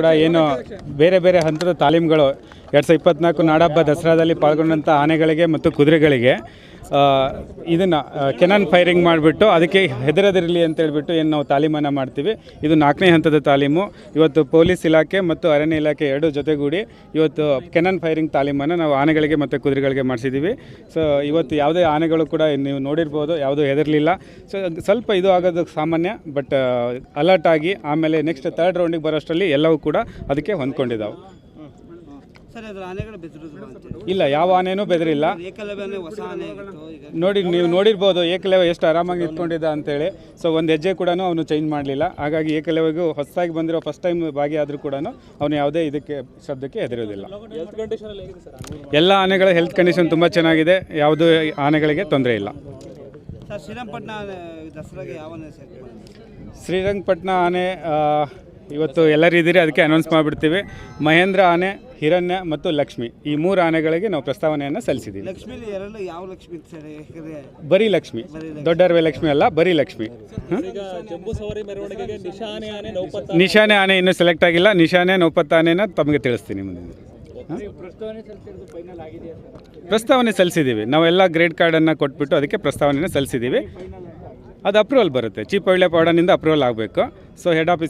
ಕೂಡ ಏನು ಬೇರೆ ಬೇರೆ ಹಂತದ ತಾಲೀಮುಗಳು. ಎರಡು ಸಾವಿರದ ಇಪ್ಪತ್ತ್ನಾಲ್ಕು ನಾಡಹಬ್ಬ ದಸರಾದಲ್ಲಿ ಪಾಲ್ಗೊಂಡಂಥ ಆನೆಗಳಿಗೆ ಮತ್ತು ಕುದುರೆಗಳಿಗೆ ಇದನ್ನು ಕೆನನ್ ಫೈರಿಂಗ್ ಮಾಡಿಬಿಟ್ಟು ಅದಕ್ಕೆ ಹೆದರದಿರಲಿ ಅಂತ ಹೇಳಿಬಿಟ್ಟು ಏನು ನಾವು ತಾಲೀಮನ್ನು ಮಾಡ್ತೀವಿ. ಇದು ನಾಲ್ಕನೇ ಹಂತದ ತಾಲೀಮು. ಇವತ್ತು ಪೊಲೀಸ್ ಇಲಾಖೆ ಮತ್ತು ಅರಣ್ಯ ಇಲಾಖೆ ಎರಡು ಜೊತೆಗೂಡಿ ಇವತ್ತು ಕೆನನ್ ಫೈರಿಂಗ್ ತಾಲೀಮನ್ನು ನಾವು ಆನೆಗಳಿಗೆ ಮತ್ತು ಕುದುರೆಗಳಿಗೆ ಮಾಡಿಸಿದ್ದೀವಿ ಸೊ ಇವತ್ತು ಯಾವುದೇ ಆನೆಗಳು ಕೂಡ ನೀವು ನೋಡಿರ್ಬೋದು, ಯಾವುದೂ ಹೆದರಲಿಲ್ಲ. ಸೊ ಸ್ವಲ್ಪ ಇದು ಆಗೋದು ಸಾಮಾನ್ಯ ಬಟ್ ಅಲರ್ಟ್ ಆಗಿ ಆಮೇಲೆ ನೆಕ್ಸ್ಟ್ ತರ್ಡ್ ರೌಂಡಿಗೆ ಬರೋಷ್ಟರಲ್ಲಿ ಎಲ್ಲವೂ ಕೂಡ ಅದಕ್ಕೆ ಹೊಂದ್ಕೊಂಡಿದ್ದಾವೆ ಸರ್ ಅದ್ರ ಆನೆಗಳು ಬೆದರಿದ್ರು ಅಂತೀರಿ ಇಲ್ಲ ಯಾವ ಆನೆನೂ ಬೆದರಿಲ್ಲ. ಏಕಲವ್ಯನೇ ಹೊಸ ಆನೆ ಆಗಿತ್ತು. ಈಗ ನೋಡಿ ನೀವು ನೋಡಿರ್ಬೋದು ಏಕಲವ್ಯ ಎಷ್ಟು ಆರಾಮಾಗಿ ನಿಂತ್ಕೊಂಡಿದ್ದ ಅಂತೇಳಿ. ಸೊ ಒಂದು ಹೆಜ್ಜೆ ಕೂಡ ಅವನು ಚೇಂಜ್ ಮಾಡಲಿಲ್ಲ. ಹಾಗಾಗಿ ಏಕಲವ್ಯಗೂ ಹೊಸದಾಗಿ ಬಂದಿರೋ ಫಸ್ಟ್ ಟೈಮ್ ಭಾಗಿಯಾದರೂ ಕೂಡ ಅವನು ಯಾವುದೇ ಇದಕ್ಕೆ ಶಬ್ದಕ್ಕೆ ಹೆದರೋದಿಲ್ಲ ಎಲ್ಲ ಆನೆಗಳ ಹೆಲ್ತ್ ಕಂಡೀಷನ್ ತುಂಬ ಚೆನ್ನಾಗಿದೆ. ಯಾವುದೇ ಆನೆಗಳಿಗೆ ತೊಂದರೆ ಇಲ್ಲ. ಸರ್ ಶ್ರೀರಂಗಪಟ್ಟಣ ದಸರಾಗೆ ಯಾವ ಆನೆ ಸೆಲೆಕ್ಟ್ ಮಾಡಿದ್ರಿ ಶ್ರೀರಂಗಪಟ್ಟಣ ಆನೆ ಇವತ್ತು ಎಲ್ಲರೂ ಇದ್ದೀರಿ ಅದಕ್ಕೆ ಅನೌನ್ಸ್ ಮಾಡಿಬಿಡ್ತೀವಿ. ಮಹೇಂದ್ರ ಆನೆ ಹಿರಣ್ಯ ಮತ್ತು ಲಕ್ಷ್ಮಿ. ಈ ಮೂರು ಆನೆಗಳಿಗೆ ನಾವು ಪ್ರಸ್ತಾವನೆಯನ್ನು ಸಲ್ಲಿಸಿದ್ದೀವಿ. ಲಕ್ಷ್ಮಿ ಯಾವ ಲಕ್ಷ್ಮಿ ಅಂತ ಸರ್ ಯಾಕಂದ್ರೆ ಬರೀ ಲಕ್ಷ್ಮಿ. ದೊಡ್ಡರ್ವೆ ಲಕ್ಷ್ಮಿ ಅಲ್ಲ ಬರೀ ಲಕ್ಷ್ಮಿ. ಹ? ಈಗ ಜಂಬೂ ಸವಾರಿ ಮೆರವಣಿಗೆಗೆ ನಿಶಾನೆ ಆನೆ ನೌಪತ್ತ ನಿಶಾನೆ ಆನೆ ಇನ್ನೂ ಸೆಲೆಕ್ಟ್ ಆಗಿಲ್ಲ. ನಿಶಾನೆ ನೌಪತ್ತ ಆನೆನ ತಮಗೆ ತಿಳಿಸ್ತೀನಿ ಮುಂದಿನ ಪ್ರಸ್ತಾವನೆ ಸಲ್ಲಿಸಿದ್ದೀವಿ. ನಾವೆಲ್ಲ ಗ್ರೇಡ್ ಕಾರ್ಡನ್ನು ಕೊಟ್ಬಿಟ್ಟು ಅದಕ್ಕೆ ಪ್ರಸ್ತಾವನೆಯನ್ನು ಸಲ್ಲಿಸಿದ್ದೀವಿ. ಅದು ಅಪ್ರೂವಲ್ ಬರುತ್ತೆ. ಚೀಪ್ ಒಳ್ಳೆ ಪೌಡರ್ನಿಂದ ಅಪ್ರೂವಲ್ ಆಗಬೇಕು. So head office